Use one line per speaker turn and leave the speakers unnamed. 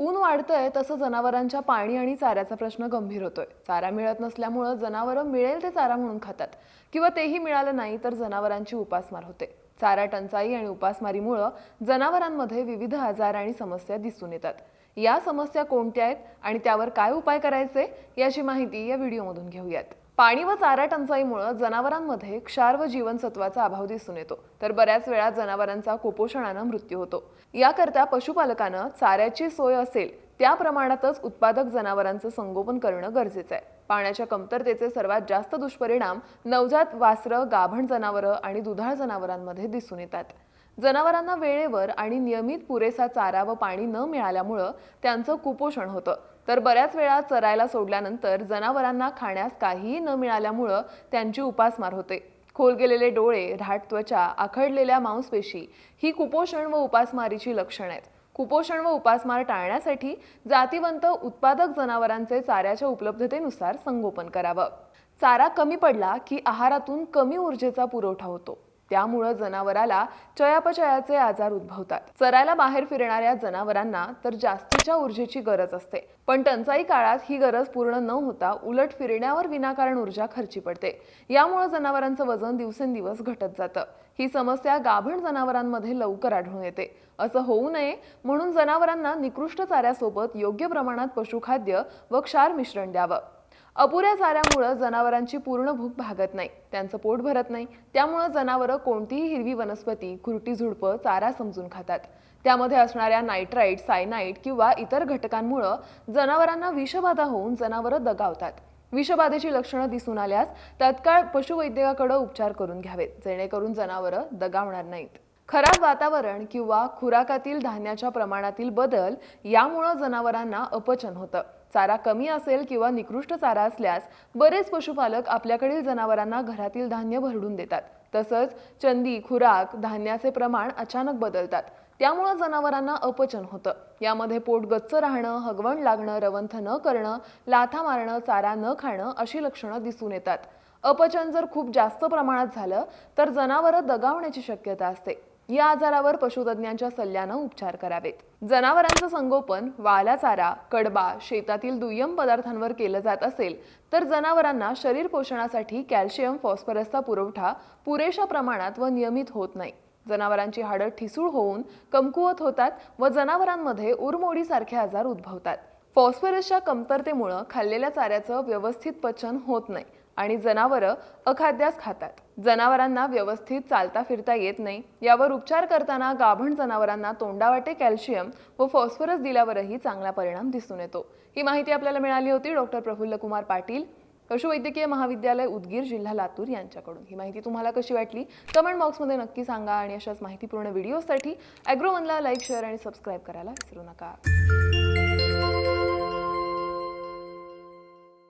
ऊन वाढतंय तसं जनावरांच्या पाणी आणि चाऱ्याचा प्रश्न गंभीर होतोय. चारा मिळत नसल्यामुळं जनावरं मिळेल ते चारा म्हणून खातात. किंवा तेही मिळालं नाही तर जनावरांची उपासमार होते. चारा टंचाई आणि उपासमारीमुळं जनावरांमध्ये विविध आजार आणि समस्या दिसून येतात. या समस्या कोणत्या आहेत आणि त्यावर काय उपाय करायचे याची माहिती या व्हिडिओमधून घेऊयात. पाणी व चारा टंचाईमुळे जनावरांमध्ये क्षार व जीवनसत्वाचा अभाव दिसून येतो. तर बऱ्याच वेळा जनावरांचा कुपोषणानं मृत्यू होतो. याकरता पशुपालकानं चाऱ्याची सोय असेल त्या प्रमाणातच उत्पादक जनावरांचं संगोपन करणं गरजेचं आहे. पाण्याच्या कमतरतेचे सर्वात जास्त दुष्परिणाम नवजात वासरं गाभण जनावरं आणि दुधाळ जनावरांमध्ये दिसून येतात. जनावरांना वेळेवर आणि नियमित पुरेसा चारा व पाणी न मिळाल्यामुळं त्यांचं कुपोषण होतं. तर बऱ्याच वेळा चरायला सोडल्यानंतर जनावरांना खाण्यास काहीही न मिळाल्यामुळं त्यांची उपासमार होते. खोल गेलेले डोळे राहट त्वचा आखडलेल्या मांसपेशी ही कुपोषण व उपासमारीची लक्षणं आहेत. कुपोषण व उपासमार टाळण्यासाठी जातीवंत उत्पादक जनावरांचे चाऱ्याच्या उपलब्धतेनुसार संगोपन करावं. चारा कमी पडला की आहारातून कमी ऊर्जेचा पुरवठा होतो. त्यामुळं जनावराला चयापचयाचे आजार उद्भवतात. चरायला बाहेर फिरणाऱ्या जनावरांना तर जास्तीच्या ऊर्जेची गरज असते. पण टंचाई काळात ही गरज पूर्ण न होता उलट फिरण्यावर विनाकारण ऊर्जा खर्ची पडते. यामुळे जनावरांचं वजन दिवसेंदिवस घटत जातं. ही समस्या गाभण जनावरांमध्ये लवकर आढळून येते. असं होऊ नये म्हणून जनावरांना निकृष्ट चाऱ्यासोबत योग्य प्रमाणात पशुखाद्य व क्षार मिश्रण द्यावं. अपुऱ्या चाऱ्यामुळं जनावरांची पूर्ण भूक भागत नाही. त्यांचं पोट भरत नाही. त्यामुळं जनावरं कोणतीही हिरवी वनस्पती खुरटी झुडपं चारा समजून खातात. त्यामध्ये असणाऱ्या नायट्राईट सायनाईट किंवा इतर घटकांमुळं जनावरांना विषबाधा होऊन जनावरं दगावतात. विषबाधेची लक्षणं दिसून आल्यास तत्काळ पशुवैद्यकाकडे उपचार करून घ्यावेत जेणेकरून जनावरं दगावणार नाहीत. खराब वातावरण किंवा खुराकातील धान्याच्या प्रमाणातील बदल यामुळं जनावरांना अपचन होतं. चारा कमी असेल किंवा निकृष्ट चारा असल्यास बरेच पशुपालक आपल्याकडील जनावरांना घरातील धान्य भरडून देतात. तसंच चंदी खुराक धान्याचे प्रमाण अचानक बदलतात. त्यामुळं जनावरांना अपचन होतं. यामध्ये पोट गच्च राहणं हगवण लागणं रवंथ न करणं लाथा मारणं चारा न खाणं अशी लक्षणं दिसून येतात. अपचन जर खूप जास्त प्रमाणात झालं तर जनावरं दगावण्याची शक्यता असते. या आजारावर पशुतज्ञांच्या सल्ल्यानं उपचार करावेत. जनावरांचं संगोपन वाला चारा कडबा शेतातील दुय्यम पदार्थांवर केलं जात असेल तर जनावरांना शरीर पोषणासाठी कॅल्शियम फॉस्फरसचा पुरवठा पुरेशा प्रमाणात व नियमित होत नाही. जनावरांची हाडं ठिसूळ होऊन कमकुवत होतात व जनावरांमध्ये उरमोडीसारखे आजार उद्भवतात. फॉस्फरसच्या कमतरतेमुळं खाल्लेल्या चाऱ्याचं व्यवस्थित पचन होत नाही आणि जनावरं अखाद्यास खातात. जनावरांना व्यवस्थित चालता फिरता येत नाही. यावर उपचार करताना गाभण जनावरांना तोंडावाटे कॅल्शियम व फॉस्फरस दिल्यावरही चांगला परिणाम दिसून येतो. ही माहिती आपल्याला मिळाली होती डॉक्टर प्रफुल्ल कुमार पाटील पशुवैद्यकीय महाविद्यालय उदगीर जिल्हा लातूर यांच्याकडून. ही माहिती तुम्हाला कशी वाटली? कमेंट बॉक्समध्ये नक्की सांगा आणि अशाच माहितीपूर्ण व्हिडिओसाठी ॲग्रोवनला लाईक शेअर आणि सबस्क्राईब करायला विसरू नका.